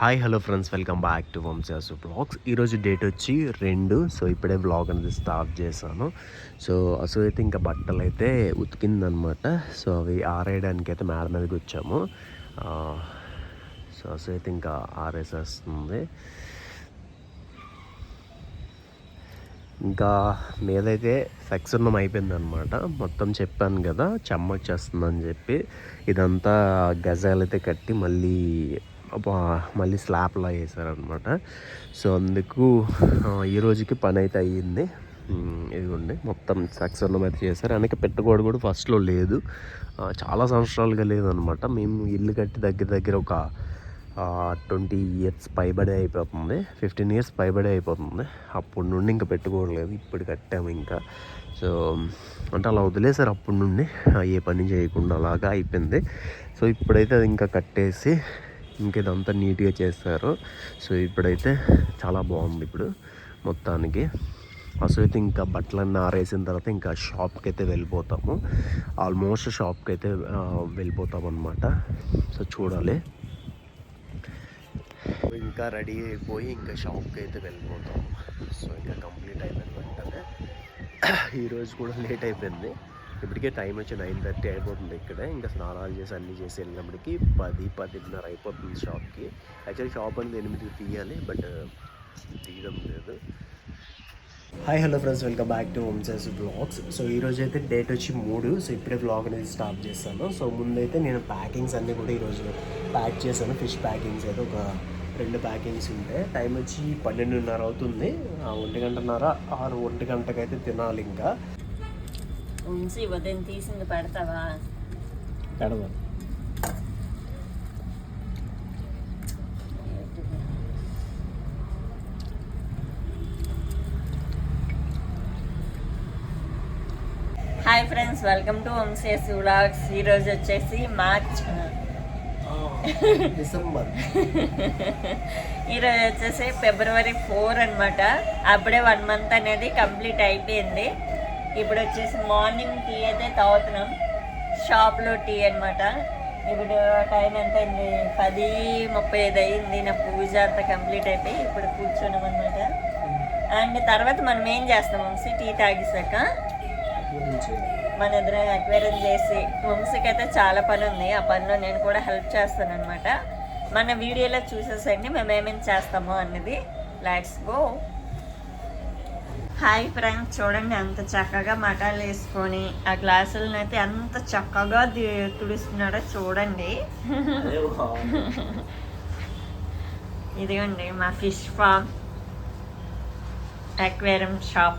Hi hello friends welcome back to వంశాసు blogs ఈరోజు date వచ్చి రెండు. సో ఇప్పుడే బ్లాగ్ అనేది స్టార్ట్ చేశాను. సో అసలు అయితే ఇంకా బట్టలు అయితే ఉతికిందనమాట. సో అవి ఆరేయడానికి అయితే మేడ మీదకి వచ్చాము. సో అసలు అయితే ఇంకా ఆరేసేస్తుంది. ఇంకా మీదైతే సెక్సర్నం అయిపోయింది అయిపోయిందనమాట. మొత్తం చెప్పాను కదా చెమ్మ వచ్చేస్తుందని చెప్పి. ఇదంతా గజాలు అయితే కట్టి మళ్ళీ మళ్ళీ స్లాబ్లా వేసారనమాట సో అందుకు ఈ రోజుకి పని అయితే అయ్యింది ఇదిగోండి మొత్తం సెక్సర్నం అయితే చేశారు. వెనక పెట్టుకోవడం కూడా ఫస్ట్లో లేదు. చాలా సంవత్సరాలుగా లేదనమాట మేము ఇల్లు కట్టి దగ్గర దగ్గర ఒక ట్వంటీ ఇయర్స్ పైబడే అయిపోతుంది. ఫిఫ్టీన్ ఇయర్స్ పైబడే అయిపోతుంది. అప్పటి నుండి ఇంకా పెట్టుకోవట్లేదు ఇప్పుడు కట్టాము ఇంకా. సో అంటే అలా వదిలేసారు అప్పటి నుండి. ఏ పని చేయకుండా అలాగా అయిపోయింది. సో ఇప్పుడైతే అది ఇంకా కట్టేసి ఇంకా ఇదంతా నీట్గా చేస్తారు సో ఇప్పుడైతే చాలా బాగుంది ఇప్పుడు మొత్తానికి. అసలు అయితే ఇంకా బట్టలన్నీ ఆరేసిన తర్వాత ఇంకా షాప్కి అయితే వెళ్ళిపోతాము. ఆల్మోస్ట్ షాప్కి అయితే ఆ, వెళ్ళిపోతాం అనమాట సో చూడాలి. ఇంకా రెడీ అయిపోయి ఇంకా షాప్కి అయితే వెళ్ళిపోతాము. సో ఇంకా కంప్లీట్ అయిపోయిన వెంటనే. ఈరోజు కూడా లేట్ అయిపోయింది. ఇప్పటికే టైం వచ్చి నైన్ థర్టీ అయిపోతుంది ఇక్కడే. ఇంకా స్నానాలు చేసి అన్నీ చేసి వెళ్ళినప్పటికీ పది పదిన్నర అయిపోతుంది షాప్కి. యాక్చువల్లీ షాప్ అనేది ఎనిమిదికి తీయాలి బట్ తీయడం లేదు. Hi hello friends welcome back to హోమ్సెస్ blogs. So ఈరోజు అయితే డేట్ వచ్చి మూడు సో ఇప్పుడే బ్లాగ్ అనేది స్టార్ట్ చేస్తాను. సో ముందైతే నేను ప్యాకింగ్స్ అన్నీ కూడా ఈరోజు ప్యాక్ చేశాను. ఫిష్ ప్యాకింగ్స్ అయితే ఒక రెండు ప్యాకింగ్స్ ఉంటాయి టైం వచ్చి పన్నెండున్నర అవుతుంది. ఆ ఒంటి గంటన్నర ఆరు ఒంటి గంటకైతే తినాలి ఇంకా. ఉంచి ఉదయం తీసింది పెడతావా? కడదాం హాయ్ ఫ్రెండ్స్ వెల్కమ్ టు వంశేస్ వ్లాగ్స్. ఈరోజు వచ్చేసి మార్చ్. డిసెంబర్. ఈరోజు వచ్చేసి ఫిబ్రవరి ఫోర్ అన్నమాట. అప్పుడే వన్ మంత్ అనేది కంప్లీట్ అయిపోయింది. ఇప్పుడు వచ్చేసి మార్నింగ్ టీ అయితే తాగుతున్నాం. షాప్లో టీ అనమాట ఇప్పుడు టైం ఎంత అయింది? పది ముప్పై ఐదు అయింది. నా పూజ అంతా కంప్లీట్ అయిపోయి ఇప్పుడు కూర్చున్నాం అనమాట అండ్ తర్వాత మనం ఏం చేస్తాం వంశీ? టీ తాగేసాక మన ఇద్దరం అక్వేరియం చేసి వంశీకి అయితే చాలా పని ఉంది. ఆ పనిలో నేను కూడా హెల్ప్ చేస్తాను అనమాట మన వీడియోలో చూసేసండి మేము ఏమేమి చేస్తామో అన్నది. లెట్స్ గో హాయ్ ఫ్రెండ్స్ చూడండి అంత చక్కగా మటాలు వేసుకొని ఆ గ్లాసులను అయితే ఎంత చక్కగా తుడుస్తున్నాడో చూడండి. ఇదిగోండి మా fish farm aquarium shop.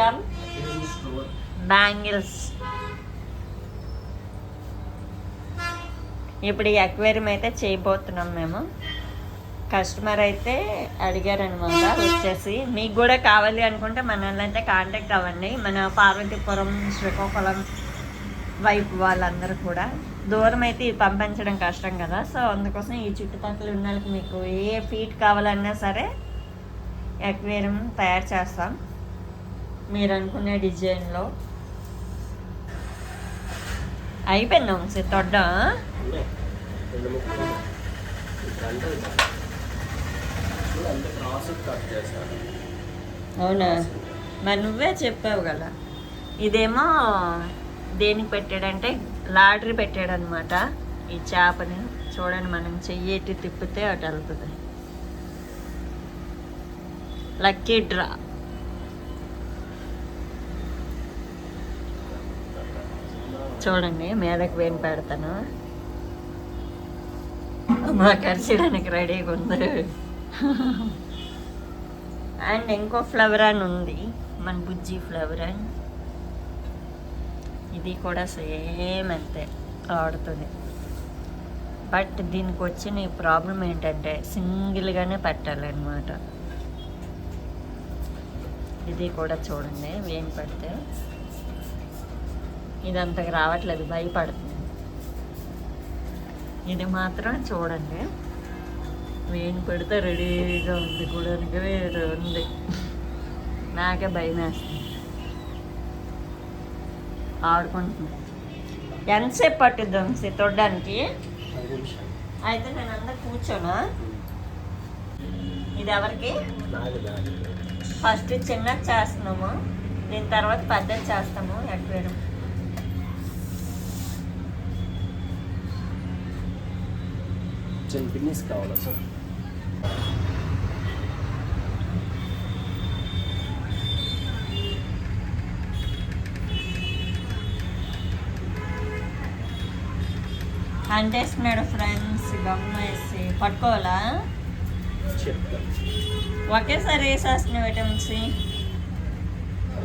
Cum bangles ఇప్పుడు ఈ అక్వేరియం అయితే చేయబోతున్నాం మేము. కస్టమర్ అయితే అడిగారనమాట వచ్చేసి మీకు కూడా కావాలి అనుకుంటే మనల్ని అయితే కాంటాక్ట్ అవ్వండి. మన పార్వతీపురం శ్రీకాకుళం వైపు వాళ్ళందరూ కూడా. దూరం అయితే ఇవి పంపించడం కష్టం కదా. సో అందుకోసం ఈ చుట్టుపక్కల ఉన్న వాళ్ళకి మీకు ఏ ఫీట్ కావాలన్నా సరే అక్వేరియం తయారు చేస్తాం. మీరు అనుకునే డిజైన్లో. అయిపోయిందా సార్ తొడ్డ. అవునా? మరి నువ్వే చెప్పావు కదా. ఇదేమో దేనికి పెట్టాడంటే లాటరీ పెట్టాడు అనమాట ఈ చేపని చూడండి మనం చెయ్యి ఎట్టి తిప్పితే అటు వెళ్తుంది. Lucky draw. చూడండి మీదకి వేని పెడతాను. మా కరిచడానికి రెడీగా ఉంది. అండ్ ఇంకో ఫ్లవర్ అని ఉంది మన బుజ్జి ఫ్లవర్. అని ఇది కూడా సేమ్ అంతే ఆడుతుంది. బట్ దీనికి వచ్చిన ప్రాబ్లం ఏంటంటే సింగిల్గానే పెట్టాలన్నమాట. ఇది కూడా చూడండి ఏం పెడితే. ఇది అంతకు రావట్లేదు భయపడుతుంది. ఇది మాత్రం చూడండి. వేణి పెడితే రెడీగా ఉంది కూడా ఉంది నాకే భయం వేస్తుంది. ఆడుకుంటున్నాను ఎంతసేపు పట్టుద్దాం తొడ్డానికి? అయితే నేను అందరు కూర్చోనా? ఇది ఎవరికి? ఫస్ట్ చిన్నది చేస్తున్నాము. దీని తర్వాత పెద్దది చేస్తాము. ఎట్వేరు చిన్న పిన్నిస్ కావాలా సార్? అంటేస్తున్నాడు ఫ్రెండ్స్ గమ్మ వేసి పట్టుకోవాలా? ఒకేసారి వేసేస్తున్నావు విటమిన్ సి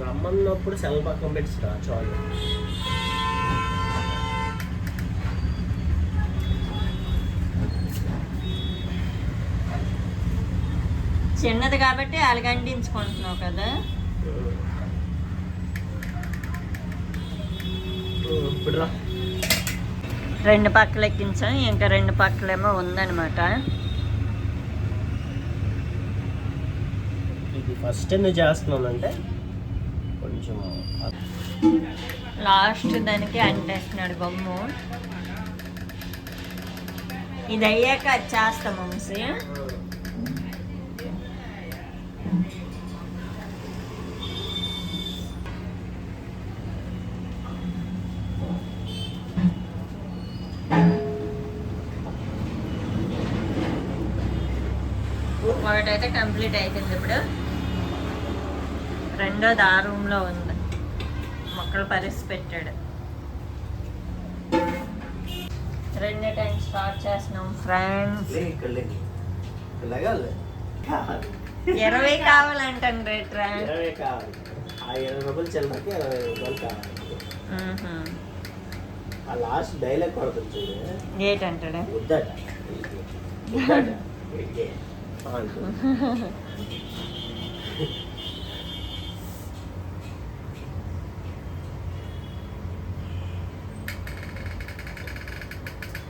రమ్మన్నప్పుడు సెల్ పక్కన పెట్టి రా చాలు చిన్నది కాబట్టి అలగంటించుకుంటున్నావు కదా. రెండు పక్కలు ఎక్కించాం ఇంకా రెండు పక్కలేమో ఉందన్నమాట. ఇది ఫస్ట్ ఎందుకు చేస్తున్నానంటే కొంచెం లాస్ట్ దానికి అంటేస్తున్నాడు గమ్ము ఇది అయ్యాక అది చేస్తాం వంశీ. ఒకటైతే కంప్లీట్ అయిపోయింది ఇప్పుడు. రెండోది ఆ రూమ్లో ఉంది. మొక్కలు పరిసి పెట్టాడు. రెండో టైం స్టార్ట్ చేస్తున్నాం ఫ్రెండ్స్ ఇరవై కావాలంటాను రేట్రా ఇరవై కావాలి. ఆ ఇరవై రూపాయలు చిల్లరకి ఇరవై రూపాయలు కావాలి. ఆ లాస్ట్ డైలాగ్ కొడుతుంది ఏంటంటాడు? వద్దట.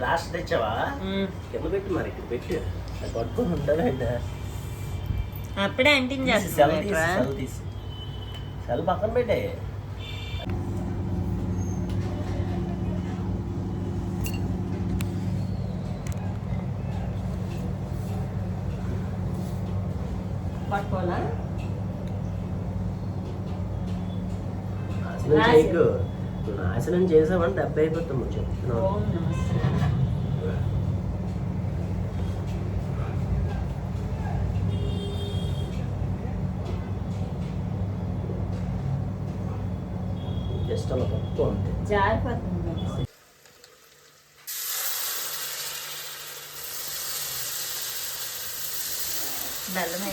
లాస్ట్ తెచ్చావా. కింద పెట్టి మరి ఇక్కడ పెట్టి. పట్టుకొని ఉంటాడండి అప్పుడే తీసి సెల్ తీసి సెల్ పక్కన పెట్టే. నాశనం చేసావని డెబ్బై అయిపోతాము చెప్తున్నావు జస్ట్ అలా జారిపోతుంది. బెల్లం